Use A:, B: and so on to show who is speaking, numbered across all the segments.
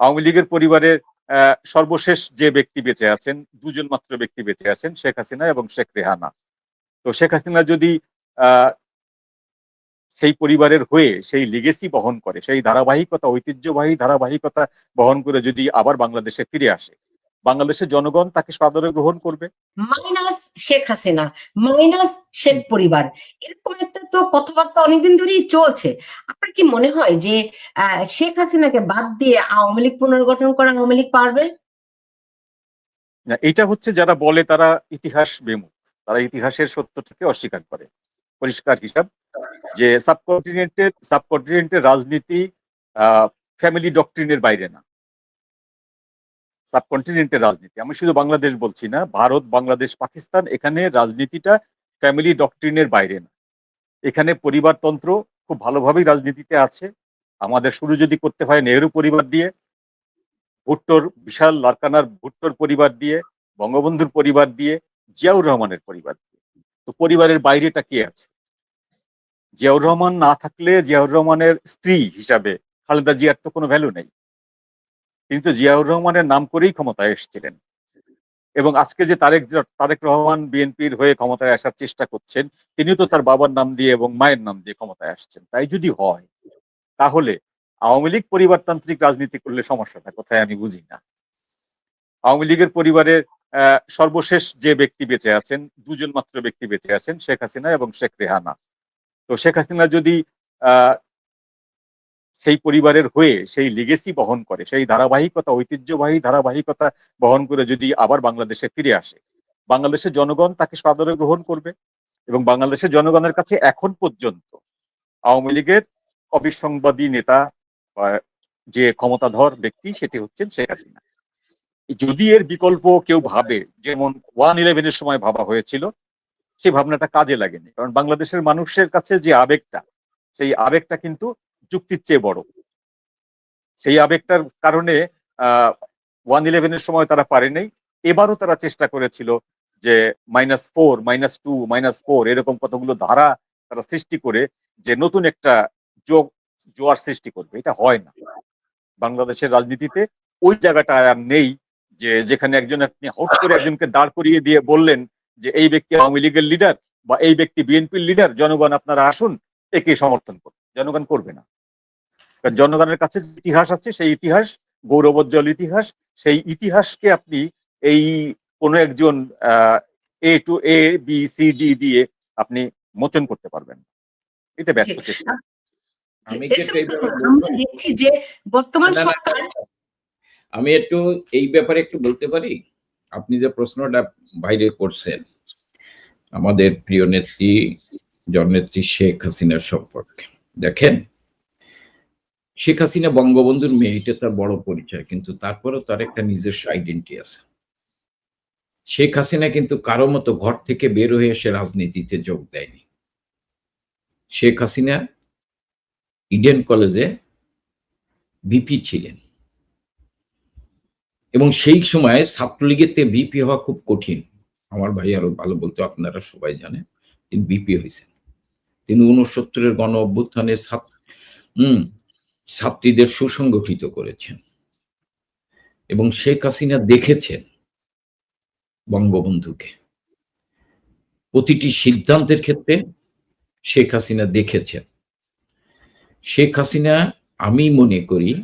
A: আওয়ামী লীগের পরিবারের সর্বশেষ যে ব্যক্তি বেঁচে আছেন, দুজন মাত্র ব্যক্তি বেঁচে আছেন, শেখ হাসিনা এবং শেখ রেহানা। তো শেখ হাসিনা যদি সেই পরিবারের হয়ে সেই লিগেসি বহন করে, সেই ধারাবাহিকতা, ঐতিহ্যবাহী ধারাবাহিকতা বহন করে যদি আবার বাংলাদেশে ফিরে আসে বাংলাদেশের জনগণ তাকে সাদরে গ্রহণ করবে।
B: মাইনাস শেখ হাসিনা মাইনাস শেখ পরিবার এরকম একটা তো কথাবার্তা অনেকদিন ধরেই চলছে। আপনার কি মনে হয় যে শেখ হাসিনাকে বাদ দিয়ে আওয়ামী লীগ পুনর্গঠন করা আওয়ামী লীগ পারবে?
A: না, এটা হচ্ছে যারা বলে তারা ইতিহাস বিমুখ তারা ইতিহাসের সত্যটাকে অস্বীকার করে। পরিষ্কার হিসাব যে সাবকন্টিনেন্টের সাবকন্টিনেন্টের রাজনীতি ফ্যামিলি ডক্ট্রিনের বাইরে না। সাবকন্টিনেন্টের রাজনীতি। আমি শুধু বাংলাদেশ বলছি না, ভারত, বাংলাদেশ, পাকিস্তান, এখানে রাজনীতিটা ফ্যামিলি ডক্ট্রিনের বাইরে না। এখানে পরিবারতন্ত্র খুব ভালোভাবেই রাজনীতিতে আছে। আমাদের শুরু যদি করতে হয় নেহরু পরিবার দিয়ে, ভুট্টোর বিশাল লারকানার ভুট্টোর পরিবার দিয়ে, বঙ্গবন্ধুর পরিবার দিয়ে, জিয়াউর রহমানের পরিবার দিয়ে। তো পরিবারের বাইরেটা কে আছে? জিয়াউর রহমান না থাকলে জিয়াউর রহমানের স্ত্রী হিসাবে খালেদা জিয়ার তো কোনো ভ্যালু নেই। কিন্তু জিয়াউর রহমানের নাম করেই ক্ষমতায় এসেছিলেন। এবং আজকে যে তারেক তারেক রহমান বিএনপির হয়ে ক্ষমতায় আসার চেষ্টা করছেন, তিনিও তো তার বাবার নাম দিয়ে এবং মায়ের নাম দিয়ে ক্ষমতায় আসছেন। তাই যদি হয়, তাহলে আওয়ামী লীগ পরিবারতান্ত্রিক রাজনীতি করলে সমস্যাটা কোথায় আমি বুঝি না। আওয়ামী লীগের পরিবারের সর্বশেষ যে ব্যক্তি বেঁচে আছেন, দুজন মাত্র ব্যক্তি বেঁচে আছেন, শেখ হাসিনা এবং শেখ রেহানা। তো শেখ হাসিনা যদি সেই পরিবারের হয়ে সেই লিগেসি বহন করে, সেই ধারাবাহিকতা, ঐতিহ্যবাহী ধারাবাহিকতা বহন করে যদি আবার বাংলাদেশে ফিরে আসে, বাংলাদেশের জনগণ তাকে সাদরে গ্রহণ করবে এবং বাংলাদেশের জনগণের কাছে এখন পর্যন্ত আওয়ামী লীগের অবিসংবাদী নেতা যে ক্ষমতাধর ব্যক্তি সেটি হচ্ছেন শেখ হাসিনা। যদি এর বিকল্প কেউ ভাবে, যেমন ওয়ান ইলেভেনের সময় ভাবা হয়েছিল সেই ভাবনাটা কাজে লাগেনি। কারণ বাংলাদেশের মানুষের কাছে যে আবেগটা, সেই আবেগটা কিন্তু যুক্তির চেয়ে বড়। সেই আবেগটার কারণে ওয়ান ইলেভেনের সময় তারা পারেনি এবারও তারা চেষ্টা করেছিল যে minus four minus two minus four এরকম কতগুলো ধারা তারা সৃষ্টি করে যে নতুন একটা যোগ জোয়ার সৃষ্টি করবে। এটা হয় না। বাংলাদেশের রাজনীতিতে ওই জায়গাটা আর নেই যে যেখানে একজন আপনি হট করে একজনকে দাঁড় করিয়ে দিয়ে বললেন যে এই ব্যক্তি আওয়ামী লীগের লিডার বা এই ব্যক্তি বিএনপির লিডার জনগণ আপনারা আসুন, একে সমর্থন করুন। জনগণ করবে না। জনগণের কাছে যে ইতিহাস আছে সেই ইতিহাস গৌরবোজ্জ্বল ইতিহাস সেই ইতিহাসকে আপনি এই কোনো একজন A to A B C D দিয়ে আপনি মোচন করতে পারবেন এটা ব্যর্থ। চেষ্টা?
B: আমরা দেখছি যে বর্তমান সরকার
C: আমি একটু এই ব্যাপারে একটু বলতে পারি আপনি যে প্রশ্নটা বাইরে করছেন আমাদের প্রিয় নেত্রী জননেত্রী শেখ হাসিনার সম্পর্কে দেখেন শেখ হাসিনা বঙ্গবন্ধুর মেয়ে এটা তার বড় পরিচয়, কিন্তু তারপরেও তার একটা নিজস্ব আইডেন্টি আছে। শেখ হাসিনা কিন্তু কারও মতো ঘর থেকে বের হয়ে এসে রাজনীতিতে যোগ দেয়নি। শেখ হাসিনা ইডেন কলেজে বিপি ছিলেন। এবং সেই সময় ছাত্রলীগের বিপি হওয়া খুব কঠিন। আমার ভাই আরও ভালো বলতে, আপনারা সবাই জানেন, তিনি বিপি হয়েছেন। তিনি উনসত্তরের গণ অভ্যুত্থানের ছাত্র। হম ছাত্রীদের সুসংগঠিত করেছেন। এবং শেখ হাসিনা দেখেছেন বঙ্গবন্ধুকে। প্রতিটি সিদ্ধান্তের ক্ষেত্রে শেখ হাসিনা দেখেছেন। শেখ হাসিনা, আমি মনে করি,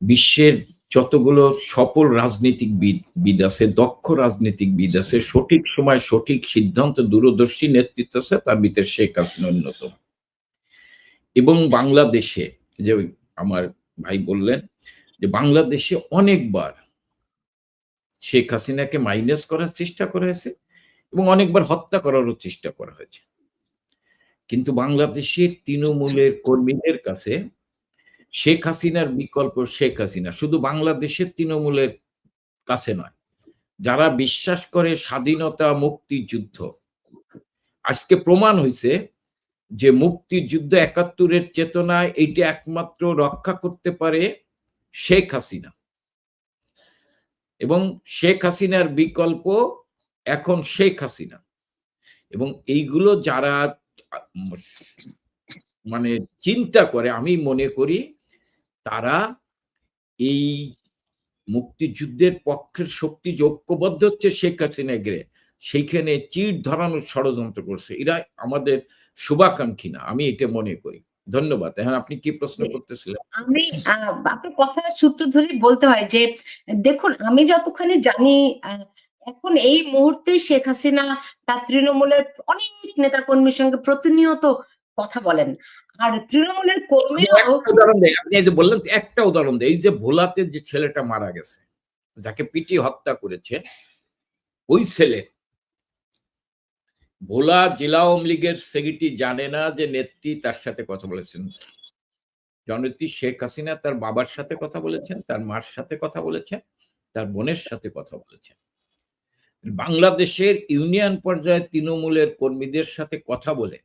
C: বিশ্বের যতগুলো সফল রাজনীতিক বিদ আছে, দক্ষ রাজনীতিকবিদ আছে, সঠিক সময় সঠিক সিদ্ধান্ত, দূরদর্শী নেতৃত্ব আছে, তার ভিতরে শেখ হাসিনা অন্যতম। এবং বাংলাদেশে যে আমার ভাই বললেন যে বাংলাদেশে অনেকবার শেখ হাসিনাকে মাইনাস করার চেষ্টা করা হয়েছে এবং অনেকবার হত্যা করারও চেষ্টা করা হয়েছে। কিন্তু বাংলাদেশের তৃণমূলের কর্মীদের কাছে শেখ হাসিনার বিকল্প শেখ হাসিনা, শুধু বাংলাদেশের তৃণমূলের কাছে নয়, যারা বিশ্বাস করে স্বাধীনতা মুক্তিযুদ্ধ আজকে প্রমাণ হয়েছে যে মুক্তিযুদ্ধ একাত্তরের চেতনায় এইটা একমাত্র রক্ষা করতে পারে শেখ হাসিনা। এবং শেখ হাসিনার বিকল্প এখন শেখ হাসিনা। এবং এইগুলো যারা মানে চিন্তা করে, আমি মনে করি তারা এই মুক্তিযুদ্ধের পক্ষের শক্তি ঐক্যবদ্ধ হচ্ছে শেখ হাসিনা গিরে সেইখানে চির ধরানোর ষড়যন্ত্র করছে। এরা আমাদের শুভাকাঙ্ক্ষী না আমি এটা মনে করি। ধন্যবাদ। হ্যাঁ আপনি কি প্রশ্ন করতেছিলেন?
B: আমি আপনার কথা সূত্র ধরে বলতে হয় যে দেখুন আমি যতখানি জানি এখন এই মুহূর্তে শেখ হাসিনা তার তৃণমূলের অনেক নেতাকর্মীর সঙ্গে প্রতিনিয়ত কথা বলেন। আর তৃণমূলের কর্মীরাও
C: উদাহরণ দেয় আপনি যে বললেন একটা উদাহরণ দেয় এই যে ভোলাতে যে ছেলেটা মারা গেছে যাকে পিটি হত্যা করেছে ওই ছেলে ভোলা জেলা আওয়ামী লীগের সেক্রেটারি জানে না যে নেত্রী তার সাথে কথা বলেছেন। জননেত্রী শেখ হাসিনা তার বাবার সাথে কথা বলেছেন, তার মার সাথে কথা বলেছেন, তার বোনের সাথে কথা বলেছেন। বাংলাদেশের ইউনিয়ন পর্যায়ে তৃণমূলের কর্মীদের সাথে কথা বলে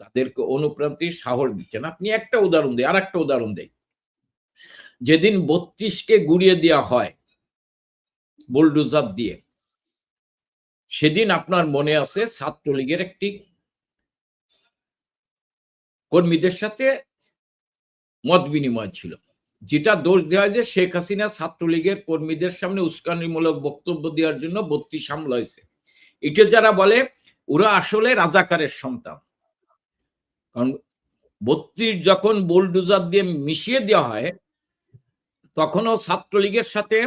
C: তাদেরকে অনুপ্রান্তির সাহস দিচ্ছেন। আপনি একটা উদাহরণ দেয় আর একটা উদাহরণ দেয় যেদিন বত্রিশকে গুড়িয়ে দেওয়া হয়, বুলডোজার দিয়ে সেদিন আপনার মনে আছে ছাত্রলীগের একটি কর্মীদের সাথে মত বিনিময় ছিল, যেটা দোষ দেওয়া যে শেখ হাসিনা ছাত্রলীগের কর্মীদের সামনে উস্কানিমূলক বক্তব্য দেওয়ার জন্য বত্রিশ হামলা হয়েছে। এটা যারা বলে, ওরা আসলে রাজাকারের সন্তান। কারণ বত্রিশ যখন বোলডুজার দিয়ে মিশিয়ে দেওয়া হয়, তখনও ছাত্রলীগের সাথে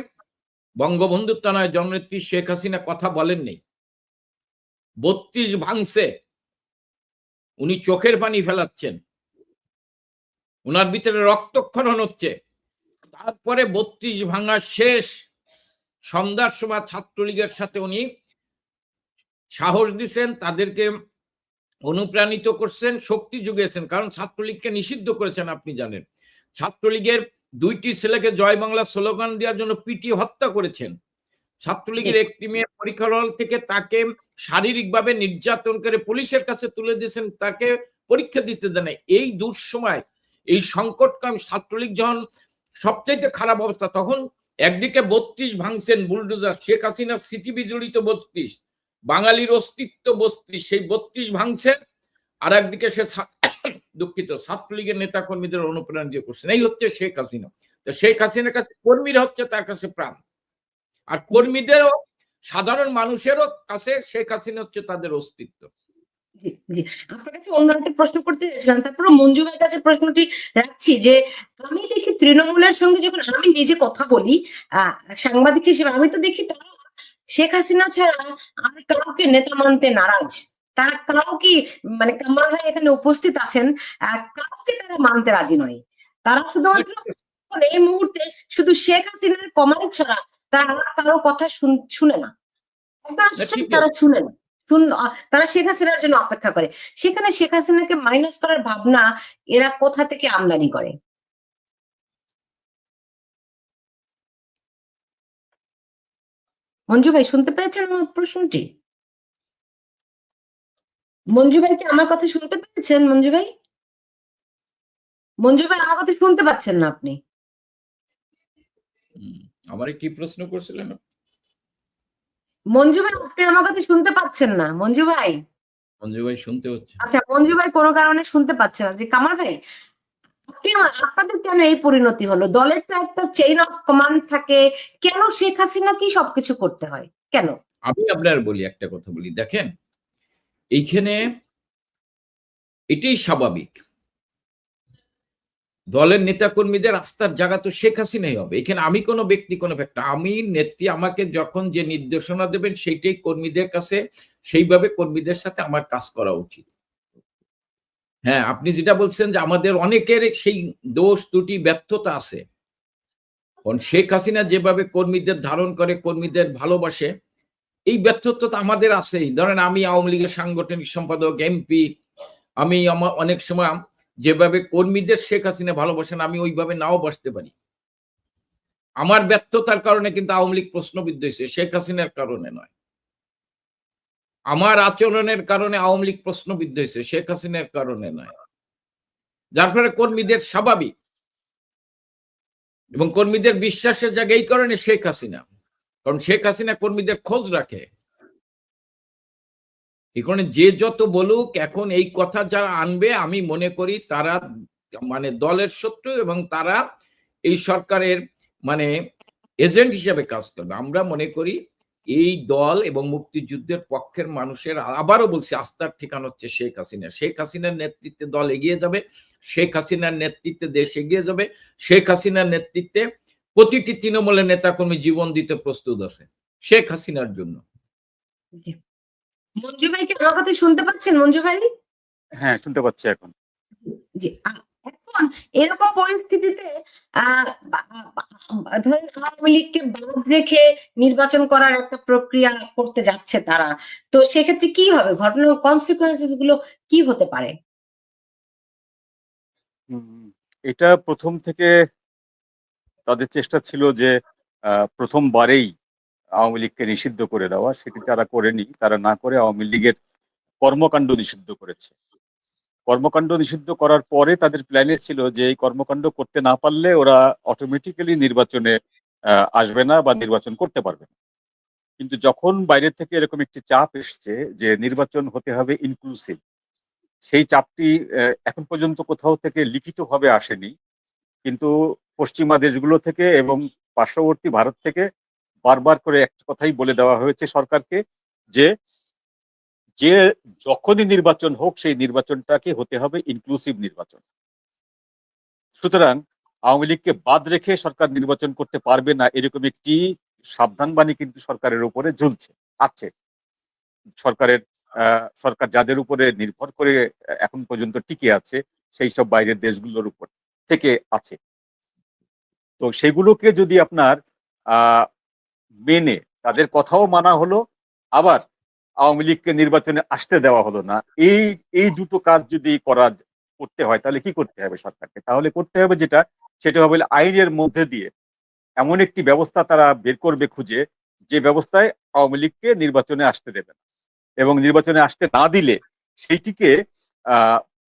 C: বঙ্গবন্ধু তানায় জননেত্রী শেখ হাসিনা কথা বলেননি। বত্রিশ ভাঙছে। উনি চোখের পানি ফেলাচ্ছেন। ওনার ভিতরে রক্তক্ষরণ হচ্ছে। তারপরে বত্রিশ ভাঙা শেষ। সন্ধ্যার সময় ছাত্রলীগের সাথে উনি সাহস দিছেন, তাদেরকে অনুপ্রাণিত করছেন, শক্তি যুগিয়েছেন। কারণ ছাত্রলীগকে নিষিদ্ধ করেছেন, আপনি জানেন। ছাত্রলীগের দুইটি ছেলেকে জয় বাংলা স্লোগান দেওয়ার জন্য পিটি হত্যা করেছেন। ছাত্রলীগের একটি মেয়ে পরীক্ষা হল থেকে তাকে শারীরিকভাবে নির্যাতন করে পুলিশের কাছে তুলে দিয়েছেন তাকে পরীক্ষা দিতে দেন এই দুঃসময় এই সংকটকাম ছাত্রলীগ যখন সবচাইতে খারাপ অবস্থা তখন একদিকে বত্রিশ ভাঙছেন বুলডোজার শেখ হাসিনা স্মৃতি বিজড়িত বত্রিশ বাঙালির অস্তিত্ব বত্রিশ সেই বত্রিশ ভাঙছেন। আর একদিকে সে দুঃখিত ছাত্রলীগের নেতা কর্মীদের অনুপ্রেরণা দিয়ে করছেন। এই হচ্ছে শেখ হাসিনা। তো শেখ হাসিনার কাছে কর্মীরা হচ্ছে তার কাছে প্রাণ। আর কর্মীদেরও সাধারণ মানুষেরও কাছে শেখ হাসিনা হচ্ছে তাদের অস্তিত্ব।
B: আপনার কাছে অন্য একটা প্রশ্ন করতে চাইছিলাম তারপরে মঞ্জু ভাইয়ের কাছে প্রশ্নটি রাখছি যে আমি দেখি তৃণমূলের সঙ্গে যখন আমি নিজে কথা বলি সাংবাদিক হিসেবে আমি তো দেখি তারা শেখ হাসিনা ছাড়া আর কাউকে নেতা মানতে নারাজ। তারা কাউকে মানে কামাল ভাই এখানে উপস্থিত আছেন কাউকে তারা মানতে রাজি নয়। তারা শুধুমাত্র এই মুহূর্তে শুধু শেখ হাসিনার কমান্ড ছাড়া তারা কারও কথা শুন- শুনে না। তারা শুনে না। শুন- তারা শেখ হাসিনার জন্য অপেক্ষা করে। সেখানে শেখ হাসিনাকে মাইনাস করার ভাবনা এরা কোথা থেকে আমদানি করে? মঞ্জু ভাই শুনতে পেয়েছেন আমার প্রশ্নটি? মঞ্জু ভাই কি আমার কথা শুনতে পেয়েছেন মঞ্জু ভাই? মঞ্জু ভাই আমার কথা শুনতে পাচ্ছেন না আপনি।
C: আমারে কি প্রশ্ন করছিলেন?
B: মঞ্জু ভাই আপনি আমার কথা শুনতে পাচ্ছেন না। মঞ্জু ভাই?
C: মঞ্জু ভাই শুনতে হচ্ছে।
B: আচ্ছা মঞ্জু ভাই কোনো কারণে শুনতে পাচ্ছে না। যে কামাল ভাই আপনাদের কেন এই পরিণতি হলো? দলের তো একটা চেইন অফ কমান্ড থাকে। কেন শেখ হাসিনা কি সবকিছু করতে হয়? কেন?
C: আমি আপনার বলি একটা কথা বলি। দেখেন এইখানে এটাই স্বাভাবিক। দলের নেতাকর্মীদের আস্থার জায়গা তো শেখ হাসিনাই হবে। এখানে আমি কোনো ব্যক্তি কোনো ব্যক্তি আমি নেত্রী আমাকে যখন যে নির্দেশনা দেবেন, সেইটাই কর্মীদের কাছে, সেইভাবে কর্মীদের সাথে আমার কাজ করা উচিত। হ্যাঁ আপনি যেটা বলছেন যে আমাদের অনেকের সেই দোষ, ত্রুটি, ব্যর্থতা আছে। কারণ শেখ হাসিনা যেভাবে কর্মীদের ধারণ করে, কর্মীদের ভালোবাসে, এই ব্যর্থতা তো আমাদের আছেই। ধরেন আমি আওয়ামী লীগের সাংগঠনিক সম্পাদক, এমপি। আমি অনেক সময় যেভাবে কর্মীদের শেখ হাসিনা ভালোবাসেন, আমি ওইভাবে নাও বসতে পারি। আমার ব্যর্থতার কারণে কিন্তু আওয়ামী লীগ প্রশ্নবিদ্ধ হয়েছে, শেখ হাসিনার কারণে নয়। আমার আচরণের কারণে আওয়ামী লীগ প্রশ্নবিদ্ধ হয়েছে, শেখ হাসিনার কারণে নয়। যার ফলে কর্মীদের স্বাভাবিক এবং কর্মীদের বিশ্বাসের জায়গা এই কারণে শেখ হাসিনা। কারণ শেখ হাসিনা কর্মীদের খোঁজ রাখে। কারণে যে যত বলুক, এখন এই কথা যারা আনবে, আমি মনে করি তারা মানে দলের শত্রু এবং তারা এই সরকারের মানে এজেন্ট হিসাবে কাজ করবে। আমরা মনে করি এই দল এবং মুক্তিযুদ্ধের পক্ষের মানুষের, আবারও বলছি, আস্থার ঠিকানা হচ্ছে শেখ হাসিনা। শেখ হাসিনার নেতৃত্বে দল এগিয়ে যাবে, শেখ হাসিনার নেতৃত্বে দেশ এগিয়ে যাবে, শেখ হাসিনার নেতৃত্বে প্রতিটি তৃণমূলের নেতাকর্মী জীবন দিতে প্রস্তুত আছে, শেখ হাসিনার জন্য।
B: মঞ্জু ভাই কি আমার কথা শুনতে পাচ্ছেন মঞ্জু ভাই?
A: হ্যাঁ শুনতে পাচ্ছি এখন।
B: জি এখন এরকম পরিস্থিতিতে ধরেন আওয়ামী লীগকে বাদ রেখে নির্বাচন করার একটা প্রক্রিয়া করতে যাচ্ছে তারা তো সেক্ষেত্রে কি হবে? ঘটনার কনসিকুয়েন্সেসগুলো কি হতে পারে?
A: এটা প্রথম থেকে তাদের চেষ্টা ছিল যে প্রথমবারেই আওয়ামী লীগকে নিষিদ্ধ করে দেওয়া, সেটি তারা করেনি। তারা না করে আওয়ামী লীগের কর্মকাণ্ড নিষিদ্ধ করেছে। কর্মকাণ্ড নিষিদ্ধ করার পরে তাদের প্ল্যানে ছিল যে এই কর্মকাণ্ড করতে না পারলে ওরা অটোমেটিক্যালি নির্বাচনে আসবে না বা নির্বাচন করতে পারবে না। কিন্তু যখন বাইরে থেকে এরকম একটি চাপ এসছে যে নির্বাচন হতে হবে ইনক্লুসিভ সেই চাপটি এখন পর্যন্ত কোথাও থেকে লিখিতভাবে আসেনি। কিন্তু পশ্চিমা দেশগুলো থেকে এবং পার্শ্ববর্তী ভারত থেকে বারবার করে একটা কথাই বলে দেওয়া হয়েছে সরকারকে যে যে যখনই নির্বাচন হোক সেই নির্বাচনটাকে হতে হবে ইনক্লুসিভ নির্বাচন। সুতরাং আওয়ামী লীগকে বাদ রেখে সরকার নির্বাচন করতে পারবে না এরকম একটি সাবধানবাণী কিন্তু সরকারের উপরে ঝুলছে, আছে। সরকারের সরকার যাদের উপরে নির্ভর করে এখন পর্যন্ত টিকে আছে সেই সব বাইরের দেশগুলোর উপর থেকে আছে। তো সেগুলোকে যদি আপনার মেনে তাদের কথাও মানা হলো, আবার আওয়ামী লীগকে নির্বাচনে আসতে দেওয়া হলো না। এই এই দুটো কাজ যদি করা করতে হয়, তাহলে কি করতে হবে সরকারকে? তাহলে করতে হবে যেটা, সেটা হবে আইনের মধ্যে দিয়ে এমন একটি ব্যবস্থা তারা বের করবে খুঁজে, যে ব্যবস্থায় আওয়ামী লীগকে নির্বাচনে আসতে দেবে না। এবং নির্বাচনে আসতে না দিলে সেইটিকে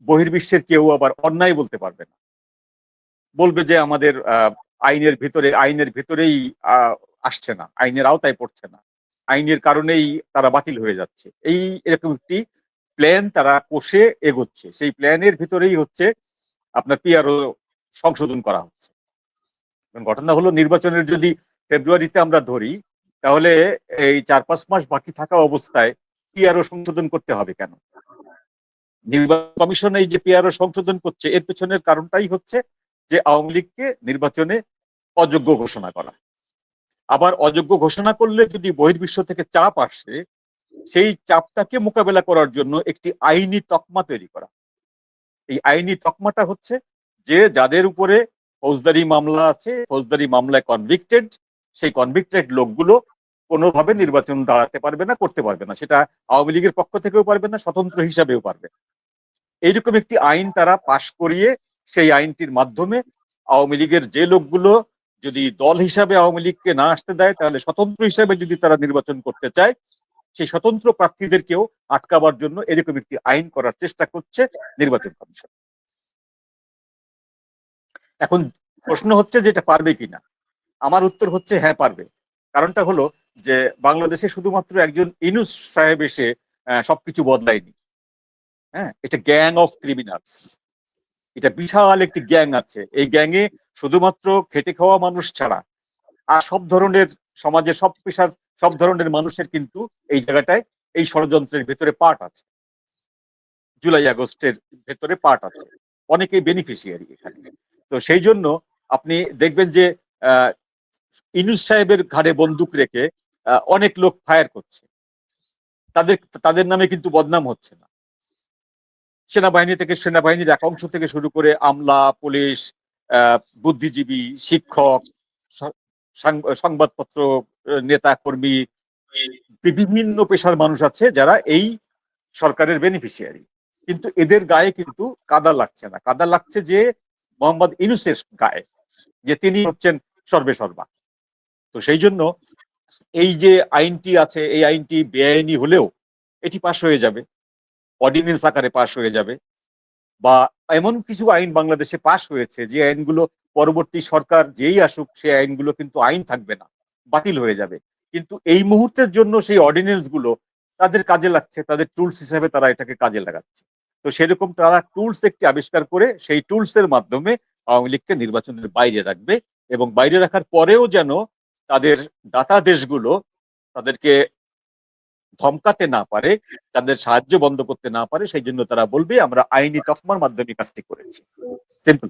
A: বহির্বিশ্বের কেউ আবার অন্যায় বলতে পারবে না। বলবে যে আমাদের আইনের ভিতরে, আইনের ভিতরেই আসছে না, আইনের আওতায় পড়ছে না। আইনের কারণেই তারা বাতিল হয়ে যাচ্ছে। এই এরকম একটি প্ল্যান তারা কষে এগোচ্ছে। সেই প্ল্যানের ভিতরেই হচ্ছে আপনার পিআরও সংশোধন করা হচ্ছে। ঘটনা হলো, নির্বাচনের যদি ফেব্রুয়ারিতে আমরা ধরি, তাহলে এই চার পাঁচ মাস বাকি থাকা অবস্থায় পিআরও সংশোধন করতে হবে কেন? নির্বাচন কমিশন এই যে পিআরও সংশোধন করছে, এর পেছনের কারণটাই হচ্ছে যে আওয়ামী লীগকে নির্বাচনে অযোগ্য ঘোষণা করা। আবার অযোগ্য ঘোষণা করলে যদি বহির্বিশ্ব থেকে চাপ আসে, সেই চাপটাকে মোকাবেলা করার জন্য একটি আইনি তকমা তৈরি করা। এই আইনি তকমাটা হচ্ছে যে যাদের উপরে ফৌজদারি মামলা আছে, ফৌজদারি মামলায় কনভিক্টেড সেই কনভিক্টেড লোকগুলো কোনোভাবে নির্বাচন দাঁড়াতে পারবে না, করতে পারবে না। সেটা আওয়ামী লীগের পক্ষ থেকেও পারবে না, স্বতন্ত্র হিসাবেও পারবে এইরকম একটি আইন তারা পাশ করিয়ে সেই আইনটির মাধ্যমে আওয়ামী লীগের যে লোকগুলো যদি দল হিসাবে আওয়ামী লীগকে না আসতে দেয়, তাহলে স্বতন্ত্র হিসাবে যদি তারা নির্বাচন করতে চায়, সেই স্বতন্ত্র প্রার্থীদেরকেও আটকাবার জন্য এরকম একটি আইন করার চেষ্টা করছে নির্বাচন কমিশন। এখন প্রশ্ন হচ্ছে যে এটা পারবে কিনা? আমার উত্তর হচ্ছে হ্যাঁ পারবে। কারণটা হলো যে বাংলাদেশে শুধুমাত্র একজন ইনুস সাহেব এসে সবকিছু বদলায়নি। হ্যাঁ এটা গ্যাং অফ ক্রিমিনালস। এটা বিশাল একটি গ্যাং আছে। এই গ্যাংয়ে শুধুমাত্র খেটে খাওয়া মানুষ ছাড়া। আর সব ধরনের সমাজের সব পেশার, সব ধরনের মানুষের কিন্তু এই জায়গাটায় এই ষড়যন্ত্রের ভেতরে পার্ট আছে। জুলাই আগস্টের ভেতরে পার্ট আছে। অনেকেই বেনিফিশিয়ারি এখানে। তো সেই জন্য আপনি দেখবেন যে ইনুস সাহেবের ঘাড়ে বন্দুক রেখে অনেক লোক ফায়ার করছে। তাদের তাদের নামে কিন্তু বদনাম হচ্ছে না। সেনাবাহিনী থেকে সেনাবাহিনীর এক অংশ থেকে শুরু করে আমলা, পুলিশ বুদ্ধিজীবী, শিক্ষক সংবাদপত্র নেতা কর্মী, বিভিন্ন পেশার মানুষ আছে যারা এই সরকারের বেনিফিশিয়ারি কিন্তু এদের গায়ে কিন্তু কাদা লাগছে না। কাদা লাগছে যে মোহাম্মদ ইনুসের গায়ে, যে তিনি হচ্ছেন সর্বে সর্বা। তো সেই জন্য এই যে আইনটি আছে, এই আইনটি বেআইনি হলেও এটি পাশ হয়ে যাবে। অর্ডিনেন্স আকারে পাশ হয়ে যাবে বা এমন কিছু আইন বাংলাদেশে পাশ হয়েছে যে আইনগুলো পরবর্তী সরকার যেই আসুক সেই আইনগুলো কিন্তু আইন থাকবে না, বাতিল হয়ে যাবে। কিন্তু এই মুহূর্তের জন্য সেই অর্ডিনেন্সগুলো তাদের কাজে লাগছে, তাদের টুলস হিসেবে তারা এটাকে কাজে লাগাচ্ছে। তো সেরকম তারা টুলস একটি আবিষ্কার করে সেই টুলস এর মাধ্যমে আওয়ামী লীগকে নির্বাচনের বাইরে রাখবে এবং বাইরে রাখার পরেও যেন তাদের দাতা দেশগুলো তাদেরকে ধমকাতে না পারে, তাদের সাহায্য বন্ধ করতে না পারে, সেই জন্য তারা বলবে, আমরা আইনি তকমার মাধ্যমে কাজটি করেছি। সিম্পল